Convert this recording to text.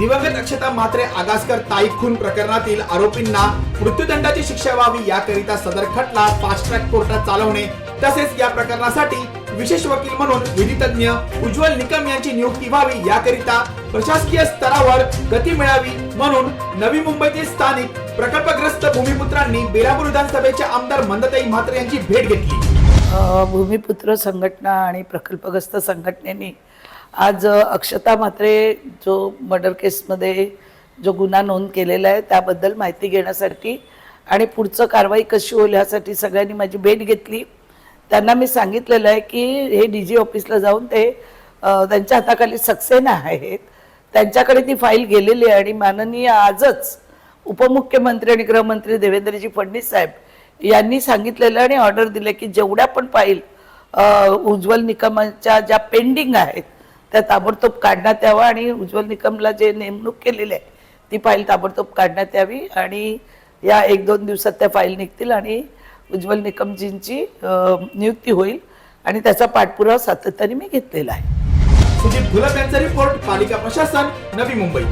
दिवंगत अक्षता म्हात्रे आगासकर ताई खून प्रकरणातील आरोपींना मृत्यूदंडाची शिक्षा व्हावी याकरिता सदर खटला फास्ट ट्रॅक कोर्टात चालवणे तसेच या प्रकरणासाठी विशेष वकील म्हणून विधितज्ञ उज्ज्वल निकम यांची नियुक्ती व्हावी याकरिता प्रशासकीय स्तरावर गती मिळावी म्हणून नवी मुंबईतील स्थानिक प्रकल्पग्रस्त भूमिपुत्रांनी बेलापूर विधानसभेचे आमदार मंदताई म्हात्रे यांची भेट घेतली. भूमिपुत्र संघटना आणि प्रकल्पग्रस्त संघटनेने आज अक्षता म्हात्रे जो मर्डर केसमध्ये जो गुन्हा नोंद केलेला आहे त्याबद्दल माहिती घेण्यासाठी आणि पुढचं कारवाई कशी होईल ह्यासाठी सगळ्यांनी माझी भेट घेतली. त्यांना मी सांगितलेलं आहे की हे डी जी ऑफिसला जाऊन ते त्यांच्या हाताखाली सक्सेना आहेत. त्यांच्याकडे ती फाईल गेलेली आहे आणि माननीय आजच उपमुख्यमंत्री आणि गृहमंत्री देवेंद्रजी फडणवीस साहेब यांनी सांगितलेलं आणि ऑर्डर दिले की जेवढ्या पण फाईल उज्ज्वल निकमाच्या ज्या पेंडिंग आहेत त्या ताबडतोब काढण्यात यावा आणि उज्ज्वल निकमला जे नेमणूक केलेली आहे ती फाईल ताबडतोब काढण्यात यावी आणि या एक दोन दिवसात त्या फाईल निघतील आणि उज्ज्वल निकमजींची नियुक्ती होईल आणि त्याचा पाठपुरावा सातत्याने मी घेतलेला आहे. सुजित घुलप यांचा रिपोर्ट पालिका प्रशासन नवी मुंबई.